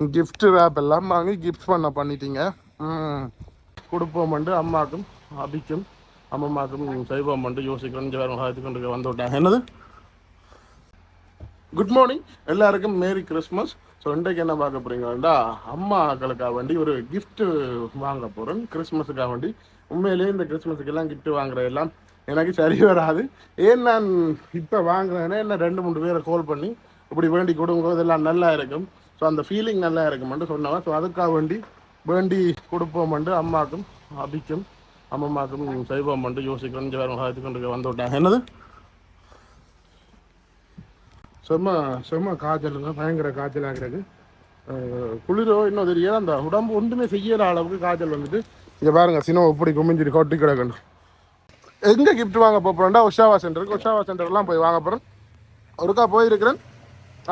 Gift rape எல்லாம் வாங்கி gift பண்ண பண்ணிட்டீங்க. ம். கொடுப்போம் அம்மாக்கும் அபிக்கும் அம்மம்மாக்கும் செய்வோம் வந்து யோசிக்கணும் வேறு காய்த்து கொண்டு வந்து விட்டாங்க. என்னது? குட் மார்னிங் எல்லாருக்கும் மேரி கிறிஸ்மஸ் ஸோ இன்றைக்கு என்ன பார்க்க போறீங்கன்னா அம்மாக்களுக்காக வேண்டி ஒரு கிஃப்ட் வாங்க போகிறேன் கிறிஸ்மஸுக்காக வேண்டி. உண்மையிலேயே இந்த கிறிஸ்மஸுக்கு எல்லாம் gift வாங்குற எல்லாம் எனக்கு சரி வராது. ஏன் நான் இப்போ வாங்குறேன்னா என்ன ரெண்டு மூணு பேரை கால் பண்ணி இப்படி வேண்டி கொடுங்க இதெல்லாம் நல்லா இருக்கும். ஸோ அந்த ஃபீலிங் நல்லா இருக்குமென்று சொன்னவன் ஸோ அதுக்காக வேண்டி வேண்டி கொடுப்போம்ண்டு அம்மாக்கும் அபிக்கும் அம்மம்மாக்கும் செய்வோம்ண்டு யோசிக்கிறோம். இங்கே வேறு காய்த்து கொண்டு வந்து விட்டாங்க என்னது? செம்ம செம்ம காய்ச்சலுங்க. பயங்கர காய்ச்சல் ஆகிறது குளிரோ இன்னும் தெரியாது அந்த உடம்பு ஒன்றுமே செய்யற அளவுக்கு காய்ச்சல் வந்துட்டு. இங்கே பாருங்க சினிமா இப்படி குமிஞ்சிட்டு கொட்டி கிடக்கணும் எங்கே கிஃப்ட் வாங்க போகிறோம்டா உஷாவா சென்டருக்கு உஷாவா சென்டர்லாம் போய் வாங்க போகிறேன் ஒருக்கா போயிருக்கிறேன்.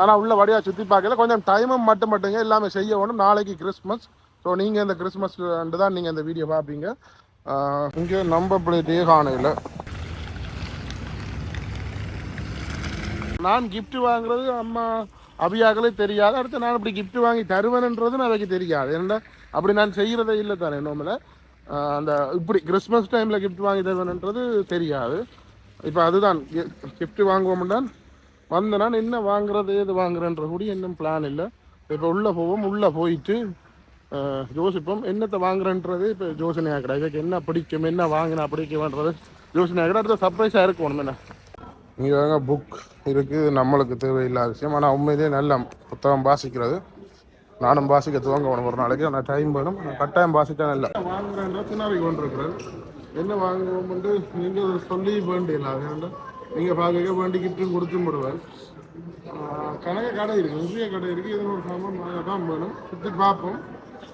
ஆனால் உள்ள வழியாக சுற்றி பார்க்கல. கொஞ்சம் டைமும் மட்டும் மட்டுங்க. எல்லாமே செய்ய வேணும். நாளைக்கு கிறிஸ்மஸ் ஸோ நீங்கள் இந்த கிறிஸ்மஸ் தான் நீங்கள் இந்த வீடியோ பார்ப்பீங்க. இங்கே நம்ப பிள்ளையே காணையில் நான் கிஃப்ட் வாங்குறது அம்மா அபியாக்களே தெரியாது. அடுத்து நான் இப்படி கிஃப்ட் வாங்கி தருவேன்ன்றது எனக்கு தெரியாது. ஏன்னா அப்படி நான் செய்கிறதே இல்லை தானே நோம்பில் அந்த இப்படி கிறிஸ்மஸ் டைமில் கிஃப்ட் வாங்கி தருவேன்ன்றது தெரியாது. இப்போ அதுதான். gift வாங்குவோம்னா வந்த நான் என்ன வாங்குறது ஏது வாங்குறேன்ற கூட இன்னும் பிளான் இல்லை. இப்போ உள்ளே போவோம் உள்ளே போயிட்டு யோசிப்போம். என்னத்தை வாங்குறேன்றது இப்போ யோசனையாக கிடையாது இதுக்கு என்ன பிடிக்கும் என்ன வாங்கினா பிடிக்கும்ன்றது யோசனையாக கிடையாது அடுத்த சர்ப்ரைஸாக இருக்கும் என்ன? தாங்க புக் இருக்குது நம்மளுக்கு தேவையில்லாத விஷயம். ஆனால் உண்மையிலேயே நல்ல புத்தகம் வாசிக்கிறது. நானும் வாசிக்க துவங்க வேணும் ஒரு நாளைக்கு ஆனால் டைம் வேணும். கட்டாயம் வாசித்தா நல்ல வாங்குறேன்ற தினாவி கொண்டிருக்கிறேன் என்ன வாங்குவோம்ட்டு நீங்கள் சொல்லி வேண்டியல அது நீங்கள் பார்க்க வேண்டி கிஃப்ட்டும் கொடுத்து விடுவேன் கனக கடை இருக்குது நிறைய கடை இருக்குது இதில் ஒரு சாமான் நாங்கள் தான் வேணும். சுற்றி பார்ப்போம்.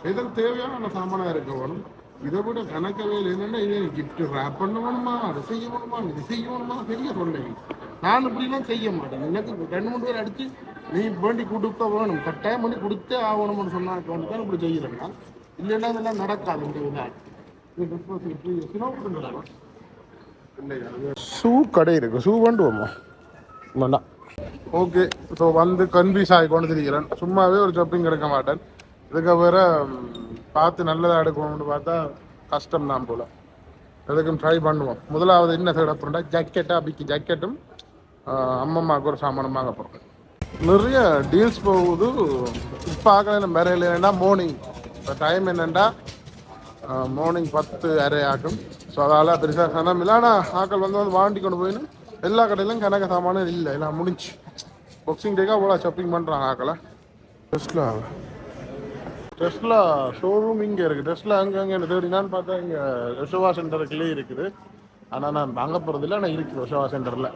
எதில் தேவையான சாமானாக இருக்க வேணும்? இதை விட கணக்கவே என்னென்னா இது கிஃப்ட் ரேப் பண்ண வேணுமா அதை செய்ய வேணுமா இது செய்ய வேணுமா பெரிய சொன்னேன் நான் இப்படிலாம் செய்ய மாட்டேன். எனக்கு ரெண்டு மூணு பேர் அடித்து நீ வேண்டி கொடுக்க வேணும். கட்டாயம் பண்ணி கொடுத்தே ஆகணும்னு சொன்னாக்க வந்து தான் இப்படி செய்கிறேன்னா இல்லைன்னா இதெல்லாம் நடக்காது இந்த விழா இது கிறிஸ்மஸ் இப்படி நடக்கும் ஷூ கடை இருக்கு. ஷூ வேண்டுவோமா வேண்டாம். ஓகே. ஸோ வந்து கன்ஃபியூஸ் ஆகி கொண்டு திரிக்கிறேன் சும்மாவே ஒரு ஷாப்பிங் எடுக்க மாட்டேன். இதுக்கப்புறம் பார்த்து நல்லதாக எடுக்கணும்னு பார்த்தா கஷ்டம் தான் போல. எதுக்கும் ட்ரை பண்ணுவோம். முதலாவது என்ன தேட போகிறோம்டா ஜாக்கெட்டாக அபிக்கு ஜாக்கெட்டும் அம்மம்மாவுக்கு ஒரு சாமானம் வாங்க போகிறோம் நிறைய டீல்ஸ் போகுது. இப்போ ஆகல வேற இல்லைன்னா மார்னிங் இப்போ டைம் என்னென்னா மார்னிங் பத்து அரை ஆகும். ஸோ அதால் பெருசாக ஆனால் ஆக்கள் வந்து வந்து வாண்டி கொண்டு போயின்னு எல்லா கடையிலும் கணக்க சாமானும் இல்லை. எல்லாம் முடிஞ்சு. பாக்ஸிங் டேக்காக அவ்வளோ ஷாப்பிங் பண்ணுறாங்க ஆக்களை டெஸ்ட்லா டெஸ்ட்லா ஷோரூம் இங்கே இருக்குது டெஸ்ட்லா அங்கே அங்கே தேடினான்னு பார்த்தா இங்கே யசோவா சென்டருக்குள்ளே இருக்குது. ஆனால் நான் வாங்க போகிறதில்ல ஆனால் இருக்குது யசோவா சென்டரில்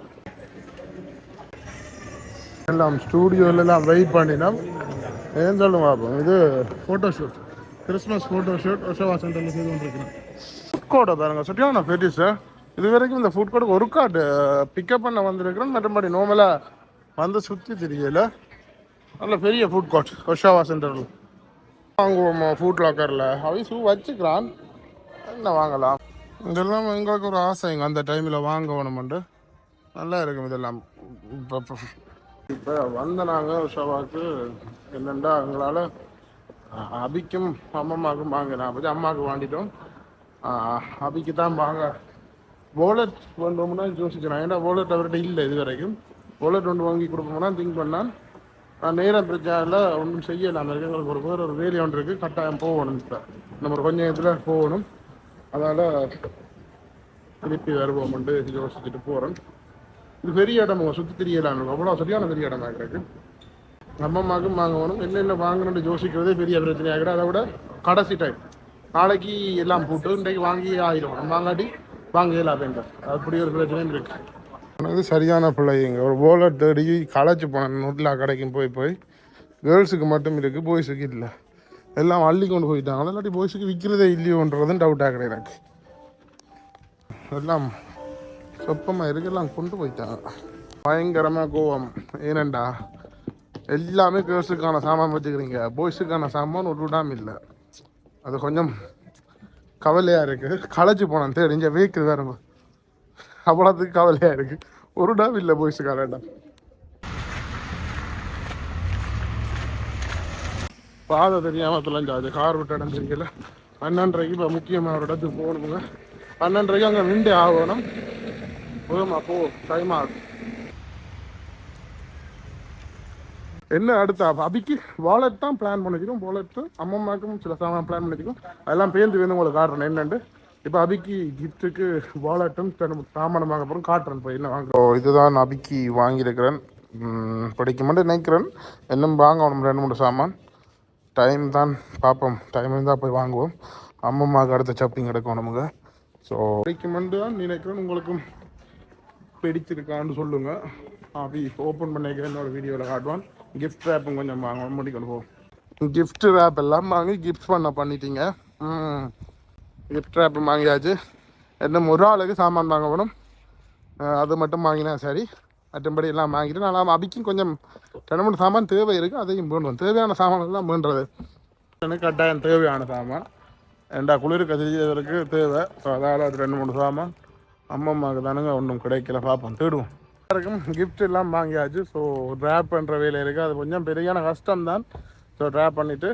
எல்லாம் ஸ்டூடியோலலாம் வெயிட் பண்ணினோம் ஏன் சொல்லுங்க பார்ப்போம் இது photo shoot Christmas photo shoot ஒஷோவா சென்டரில் செய்து கொண்டிருக்கிறேன் கோர்ட்டை பாருங்க சரியான பெருசு இது வரைக்கும் இந்த ஃபுட் கோர்ட்டுக்கு ஒரு கார்டு பிக்கப் பண்ண வந்திருக்கிறேன். மற்றபடி நார்மலாக வந்து சுற்றி தெரியல நல்ல பெரிய ஃபுட் கோர்ட் ஒஷாவா சென்டரில் வாங்குவோமா ஃபுட் லாக்கரில் அவை ஷூ வச்சுக்கிறான். என்ன வாங்கலாம்? இதெல்லாம் எங்களுக்கு ஒரு ஆசைங்க. அந்த டைமில் வாங்க வேணுமெண்டு நல்லா இருக்கும் இதெல்லாம். இப்போ இப்போ வந்த நாங்கள் ஷோவாக்கு என்னென்னா எங்களால் அபிக்கும் அம்மம்மாவுக்கும் வாங்க நான் பற்றி அம்மாவுக்கு வாங்கிட்டோம். ஆஹ், அபிக்கு தான் வாங்க. வாலெட் வேண்டும்னா யோசிக்கிறேன் ஏன்னா வாலெட் அவர்கிட்ட இல்லை இது வரைக்கும் வாலெட் ஒன்று வாங்கி கொடுப்போம்னா திங்க் பண்ணால் நான் நேரம் பிரச்சனை ஒன்றும் செய்யலாம். இருக்கு எங்களுக்கு ஒரு பேர் ஒரு வேலை ஒன்று இருக்குது கட்டாயம் போகணும் இப்போ. நம்ம ஒரு கொஞ்சம் இதில் போகணும். அதனால் திருப்பி வருவோம்ட்டு யோசிச்சுட்டு போகிறேன் இது பெரிய இடம்? சுற்றி தெரியலாம் அவ்வளோ சரியான பெரிய இடமா இருக்கு. அம்மம்மாக்கும் வாங்கணும். என்னென்ன வாங்கணும்னு யோசிக்கிறதே பெரிய பிரச்சனையாக ஆகிடும் அதை விட கடைசி டைம் நாளைக்கு எல்லாம் போட்டு இன்றைக்கு வாங்கி ஆயிடும் வாங்காட்டி வாங்க இயலாது அப்படி ஒரு பிரச்சனையும் இருக்கு. இது சரியான பிள்ளைங்க ஒரு போலர் தேடி களைச்சி போனேன் நோட்டில் கடைக்கும் போய் போய் கேர்ள்ஸுக்கு மட்டும் இருக்குது பாய்ஸுக்கு இல்லை. எல்லாம் அள்ளி கொண்டு போயிட்டாங்க. இல்லாட்டி பாய்ஸுக்கு விற்கிறதே இல்லையோன்றதும் டவுட்டாக கிடையாது எனக்கு. எல்லாம் சொப்பமாக இருக்கு. எல்லாம் கொண்டு போயிட்டாங்க. பயங்கரமாக கோவம். ஏனண்டா? எல்லாமே கேர்ள்ஸுக்கான சாமான் வச்சுக்கிறீங்க. பாய்ஸுக்கான சாமான் ஒரு விடாமல் இல்லை. அது கொஞ்சம் கவலையாக இருக்குது களைச்சு போனேன். தெரிஞ்ச வீக்கு வேறு அவ்வளோத்துக்கு கவலையாக இருக்குது ஒரு டாப் இல்லை பாய்ஸுக்கான பாதை தெரியாமல் தொலைஞ்சாது கார் விட்ட இடம் தெரியல பன்னெண்டரைக்கு இப்போ முக்கியமாக ஒரு இடத்துக்கு போகணுங்க பன்னெண்டரைக்கு அங்கே நின்று ஆகணும். போதுமா போ டைம் ஆகும் என்ன அடுத்த அபிக்கு வாலெட் தான் பிளான் பண்ணிச்சிருக்கோம் வாலெட்டு அம்மம்மாக்கும் சில சாமான் பிளான் பண்ணிச்சிருக்கோம் அதெல்லாம் பேருந்து வேணும் உங்களுக்கு காட்டுறேன். என்னண்டு? இப்போ அபிக்கு கிஃப்ட்டுக்கு வாலெட்டும் சாமானம் வாங்க போகிறோம் காட்டுறேன். இப்போ என்ன வாங்க? இதுதான் அபிக்கு வாங்கியிருக்கிறேன். படிக்க மட்டும் நினைக்கிறேன். இன்னும் வாங்கணும். ரெண்டு மூணு சாமான். டைம் தான். பார்ப்போம் டைம் இருந்தால் போய் வாங்குவோம். அம்மம்மாவுக்கு அடுத்த ஷாப்பிங் எடுக்கும் நமக்கு ஸோ படிக்குமெண்டு தான் நினைக்கிறேன். உங்களுக்கும் பிடிச்சிருக்கான்னு சொல்லுங்க. அப்படி ஓப்பன் பண்ணிக்க என்னோட வீடியோவில் காட்டுவான். கிஃப்ட் ரேப்பும் கொஞ்சம் வாங்க முடிக்கணும் போ. கிஃப்ட் ரேப் எல்லாம் வாங்கி கிஃப்ட் பண்ண பண்ணிட்டீங்க. ம். கிஃப்ட் ரேப் வாங்கியாச்சு. என்ன ஒரு ஆளுக்கு சாமான் வாங்க வேணும் அஹ் அது மட்டும் வாங்கினா சரி. மற்றபடி எல்லாம் வாங்கிட்டு நான் அபிக்கும் கொஞ்சம் ரெண்டு மூணு சாமான் தேவை இருக்குது அதையும் வேணும் தேவையான சாமான் எல்லாம் வேண்டுறது எனக்கு கட்டாயம் தேவையான சாமான். ரெண்டா குளிர் கதிரியதற்கு தேவை. ஸோ அதால் அது ரெண்டு மூணு சாமான். அம்மம்மாவுக்கு தானுங்க ஒன்றும் கிடைக்கல. பார்ப்போம் தேடுவோம். எல்லாருக்கும் கிஃப்ட் எல்லாம் வாங்கியாச்சு. ஸோ ட்ராப் பண்ணுற வேலை இருக்குது அது கொஞ்சம் பெரியான கஷ்டம் தான் ஸோ ட்ராப் பண்ணிவிட்டு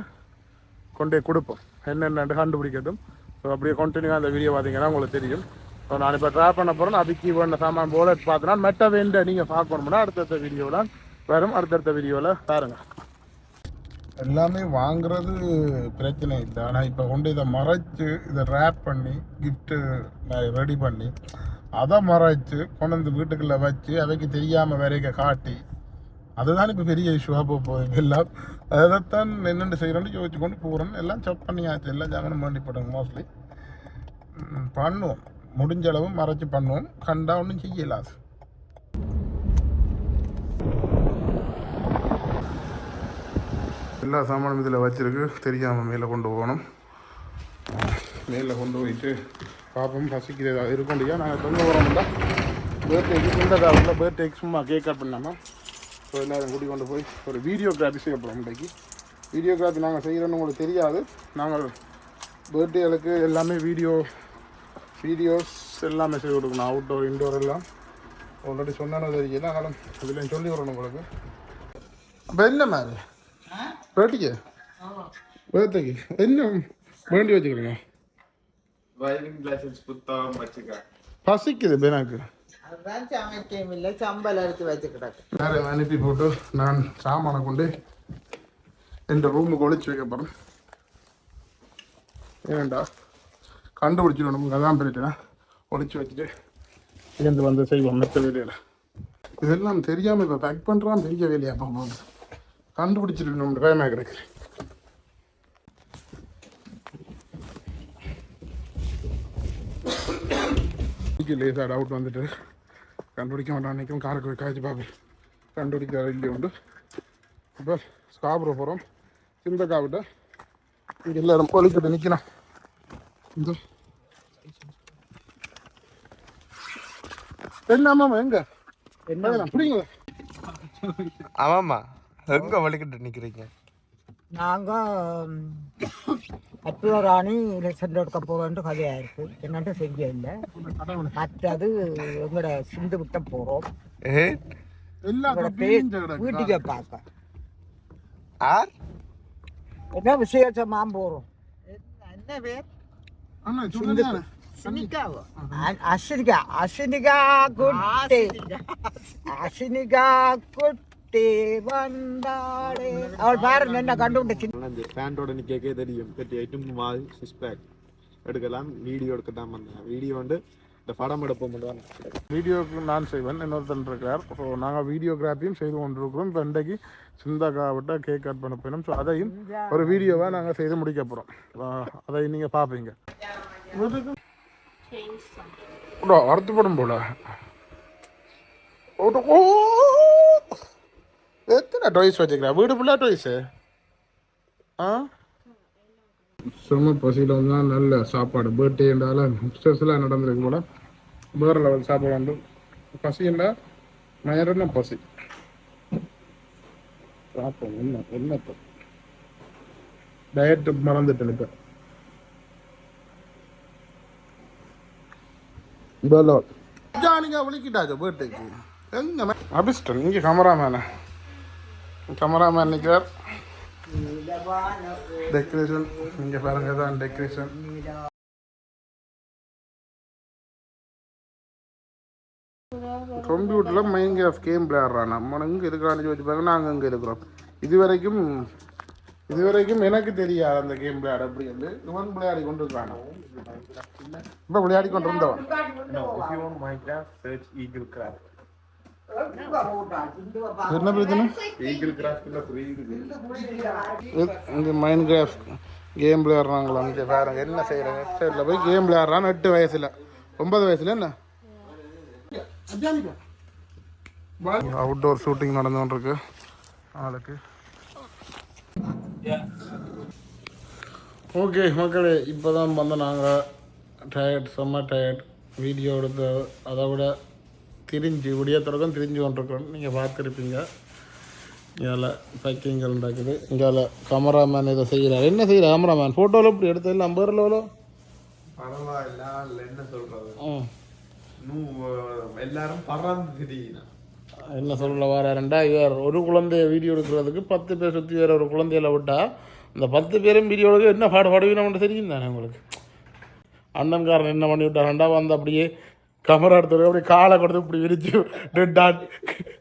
கொண்டே கொடுப்போம். என்னென்னு கண்டுபிடிக்கட்டும். ஸோ அப்படியே கண்டினியூ அந்த வீடியோ பார்த்தீங்கன்னா உங்களுக்கு தெரியும். ஸோ நான் இப்போ ட்ராப் பண்ண போகிறேன் அதுக்கு வேண்ட சாமான் போல பார்த்தோன்னா மெட்ட வேண்ட நீங்கள் பார்க்கணும்னா அடுத்தடுத்த வீடியோவில் வரும். அடுத்தடுத்த வீடியோவில் பாருங்கள் எல்லாமே வாங்குறது பிரச்சனை இல்லை. ஆனால் இப்போ கொண்டு இதை மறைச்சு இதை ரேப் பண்ணி கிஃப்ட்டு ரெடி பண்ணி அதை மறைச்சு கொண்டு வந்து வீட்டுக்குள்ளே வச்சு அவைக்கு தெரியாமல் வேறைக்க காட்டி அதுதான் இப்போ பெரிய இஷ்யூவாக போக போகுது. எல்லாம் அதைத்தான் என்னென்னு செய்கிறோன்னு யோசிச்சு கொண்டு போகிறோன்னு எல்லாம் செக் பண்ணியாச்சு. எல்லாம் ஜாமனும் வேண்டி போட்டாங்க மோஸ்ட்லி பண்ணுவோம். முடிஞ்ச அளவு மறைச்சு பண்ணுவோம். கண்டா ஒன்றும் செய்யலாது எல்லா சாமானும் இதில் வச்சிருக்கு. தெரியாமல் மேலே கொண்டு போகணும். மேலே கொண்டு போயிட்டு பாப்போம் பசிக்குது. ஏதாவது இல்லையா? நாங்கள் தொங்க போகிறோம்டா பர்த்டேக்கு காலத்தில் பர்த்டேக்கு சும்மா கேக் கட் பண்ணாமல் ஸோ எல்லோரும் கூட்டி கொண்டு போய் ஒரு வீடியோகிராஃபி செய்ய போகிறோம் இன்றைக்கு. வீடியோகிராஃபி நாங்கள் செய்கிறோன்னு உங்களுக்கு தெரியாது. நாங்கள் பர்த்டேகளுக்கு எல்லாமே வீடியோ வீடியோஸ் எல்லாமே செய்து கொடுக்கணும். அவுட்டோர் இன்டோர் எல்லாம். ஆல்ரெடி சொன்னாலும் தெரியல. ஆனாலும் இதில் சொல்லி வரணும் உங்களுக்கு. அப்போ என்ன மாதிரி? பேட்டிக்கு பேர்த்தைக்கு என்ன? வேண்டி வச்சுக்கிறீங்க? டிரைவிங் லைசன்ஸ் புத்தகம் வச்சுக்க. பசிக்குது பேனாக்கு. அதுதான் சமைக்கவும் இல்லை சம்பல் எடுத்து வச்சு கிடக்கு வேற அனுப்பி போட்டு நான் சாமானை கொண்டு என் ரூமுக்கு ஒழிச்சு வைக்க போகிறேன் ஏன்டா? நமக்கு அதான் போயிட்டு ஒழிச்சு வச்சுட்டு இருந்து வந்து செய்வோம் மெத்த வேலையில் இதெல்லாம் தெரியாமல் இப்போ பேக் பண்ணுறான் பெரிய வேலையாக போகும்போது கண்டுபிடிச்சிட்டு நம்ம பயமாக கிடக்கு லேசாக டவுட் வந்துட்டு கண்டுபிடிக்க மாட்டான் நிற்கும் காருக்கு காய்ச்சி பார்ப்பேன் கண்டுபிடிக்க இல்லை உண்டு. இப்போ ஸ்காபுரோ போகிறோம் சிந்தக்காவிட்ட இங்கே எல்லாரும் ஒழிக்கிட்டு நிற்கலாம் இந்த என்னம்மா எங்க? என்ன? பிடிங்க ஆமாம்மா. எங்க வலிக்கிட்டு நிக்கிறீங்க? நாங்கள் அற்புத ராணி சென்று எடுக்க போகிறோன்ட்டு கதையாக இருக்குது என்னன்ட்டு செய்ய இல்லை. மற்றது எங்களோட சிந்து விட்ட போகிறோம். வீட்டுக்கு பார்க்க. ஆர்? என்ன விசேஷமாக போகிறோம் என்ன பேர்? அசினிகா அசினிகா குட்டி. அசினிகா குட்டி. வந்தாடே அவள் பாரு என்ன கண்டுபிடிச்சு இந்த பேண்டோட நிக்கே தெரியும் பெட்டி ஐட்டம் மாதிரி சிக்ஸ் பேக் எடுக்கலாம் வீடியோ எடுக்க தான் வந்தேன் வீடியோ வந்து இந்த படம் எடுப்போம் வீடியோக்கு நான் செய்வேன் இன்னொருத்தன் இருக்கார் ஸோ நாங்கள் வீடியோகிராஃபியும் செய்து கொண்டிருக்கிறோம் இப்போ இன்றைக்கு சிந்தாக்காவிட்ட கேக் கட் பண்ண போயிடும் ஸோ அதையும் ஒரு வீடியோவாக நாங்கள் செய்து முடிக்க போகிறோம் அதை நீங்கள் பார்ப்பீங்க வருத்தப்படும் போல ஓ! எத்தனை டொய்ஸ் வச்சுக்கிறா வீடு ஃபுல்லாக டொய்ஸு ஆ? செம்ம பசியில் வந்து நல்ல சாப்பாடு. பர்த்டேன்றால ஸ்பெஷலாக நடந்திருக்கு போல. வேறு லெவல் சாப்பாடு உண்டு. பசிண்டா மயரன பசி. சாப்பிடும் என்ன என்னத்தை டயட்டு மறந்துட்டேன் இப்போ ஜாலிங்க விളിக்கிட்டாச்சு பர்த்டேக்கு எங்க அபிஸ்டன் இங்கே கேமராமேன கேமராமேன் நிற்கிறார் டெக்கரேஷன் இங்கே பாருங்க தான் டெக்கரேஷன் கம்ப்யூட்டரில் மைண்ட் ஆஃப் கேம் விளையாடுறான் நம்ம இங்கே இருக்கிறான்னு சொல்லி பாருங்க நாங்கள் இங்கே இருக்கிறோம். இது வரைக்கும் இது வரைக்கும் எனக்கு தெரியாது அந்த கேம் விளையாட அப்படி வந்து இவன் விளையாடி கொண்டு இருக்கிறான் இப்போ விளையாடி கொண்டு இருந்தவன் என்ன பிரச்சனை. இங்கே மைண்ட் கிராஃப்ட் கேம் விளையாடுறாங்களா? இங்கே பாருங்க என்ன செய்கிறாங்க வெப்சைட்டில் போய் கேம் விளையாடுறான் எட்டு வயசில். ஒன்பது வயசுல என்ன? அவுட்டோர் ஷூட்டிங் நடந்துகிட்டு இருக்கு ஆளுக்கு. ஓகே மக்களே இப்போ தான் வந்து நாங்கள் டயர்ட் செம்ம டயர்ட் வீடியோ எடுத்து அதை விட திரிஞ்சு விடியத்திறக்கும் திரிஞ்சு கொண்டிருக்கிறோம் நீங்கள் பார்த்துருப்பீங்க. இதில் பேக்கிங்கள் நடக்குது. இங்கே கேமராமேன் இதை செய்கிறார். என்ன செய்கிற கேமராமேன் ஃபோட்டோவில் இப்படி எடுத்தது இல்லை ஐம்பது ரூபாவில் பரவாயில்ல என்ன அஹ், எல்லாரும் பறந்து என்ன சொல்ல வராருண்டா இவர் ஒரு குழந்தைய வீடியோ எடுக்கிறதுக்கு பத்து பேர் சுற்றி வேற ஒரு குழந்தையில விட்டா இந்த பத்து பேரும் வீடியோ எடுக்க என்ன பாடு படுவீனு தெரியும் தானே உங்களுக்கு? அண்ணன்காரன் என்ன பண்ணி விட்டாருண்டா வந்து அப்படியே கமரா எடுத்து அப்படியே காலை கொடுத்து இப்படி விரிச்சு டெட்டான்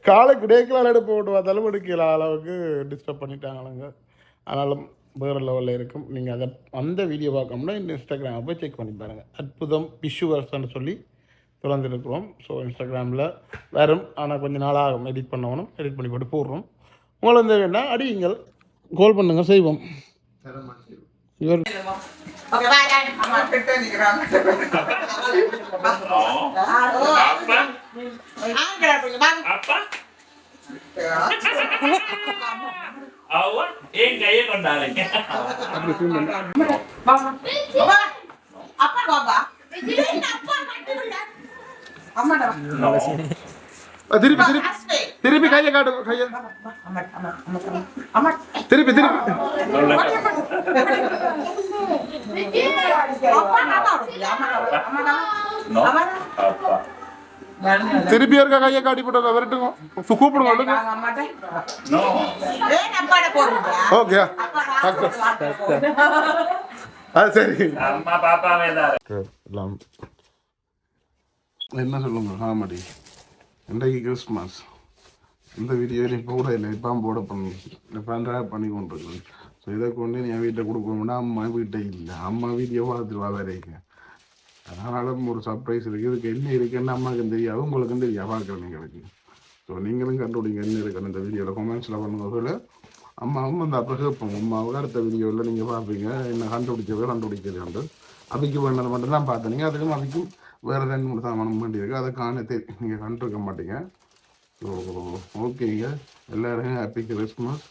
காலை கிடைக்கலாம் எடுப்பு போட்டு பார்த்தாலும் எடுக்கல அளவுக்கு டிஸ்டர்ப் பண்ணிட்டாங்களுங்க. ஆனாலும் வேறு லெவலில் இருக்கும். நீங்கள் அதை அந்த வீடியோ பார்க்கணும்னா இந்த இன்ஸ்டாகிராமை போய் செக் பண்ணி பாருங்கள் அற்புதம் விஷுவல்ஸ்ன்னு சொல்லி திறந்துருக்கிறோம். ஸோ இன்ஸ்டாகிராமில் வரும். ஆனால் கொஞ்சம் நாளாகும் எடிட் பண்ணணும் எடிட் பண்ணி போட்டு போடுறோம். உங்களை வந்து வேணால் அடியுங்கள். கால் பண்ணுங்கள் செய்வோம். இவர் apa? Awak eh gaya திருப்பி திருப்பி திருப்பி கையை காட்டு கையை அம்மா அம்மா அம்மா அம்மா திருப்பி திருப்பி? திருப்பி இருக்க கையை காட்டி போட்டு விரட்டுங்க கூப்பிடுங்க விடுங்க. ஓகே அது சரி என்ன சொல்லுங்க காமெடி இன்றைக்கு கிறிஸ்மஸ் இந்த வீடியோ நீ போட இல்லை இப்போ போட பண்ணி இப்போ பண்ணி கொண்டிருக்கேன். ஸோ இதை கொண்டு நீ என் வீட்டை கொடுக்கணும்னா அம்மா வீட்டை இல்லை. அம்மா வீடியோ பார்த்துட்டு வா அதனாலும் ஒரு சர்ப்ரைஸ் இருக்குது இதுக்கு என்ன இருக்குன்னு அம்மாவுக்கும் தெரியாது உங்களுக்கும் தெரியாது. பார்க்குறவங்களுக்கு ஸோ நீங்களும் கண்டுபிடிங்க என்ன இருக்குன்னு இந்த வீடியோவில் கொமெண்ட்ஸில் பண்ணுங்க. அம்மாவும் அந்த அப்போ கேட்போம் அம்மாவுக்கு அடுத்த வீடியோவில் நீங்கள் பார்ப்பீங்க. என்ன கண்டுபிடிச்சதோ கண்டுபிடிக்கிறது அவைக்கு வேண்டது மட்டும் மட்டும்தான் பார்த்தீங்க. அதுக்கும் அவைக்கும் வேறு ரெண்டு மூணு சாமானம் வேண்டியிருக்கு அதை காண தெரியும் நீங்கள் கண்டிருக்க மாட்டீங்க. ஸோ ஓகேங்க எல்லாருக்கும் ஹாப்பி கிறிஸ்மஸ்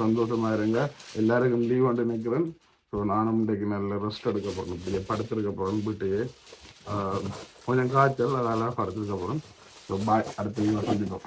சந்தோஷமாக இருங்க. எல்லாருக்கும் லீவ் வந்து நிற்கிறேன் ஸோ நானும் இன்றைக்கு நல்ல ரெஸ்ட் எடுக்க போகிறேன் இப்படியே படுத்திருக்க போகிறேன் வீட்டையே. கொஞ்சம் காய்ச்சல் அதெல்லாம் படுத்திருக்க போகிறேன் ஸோ பாய் அடுத்த வீடியோ சந்திப்போம்.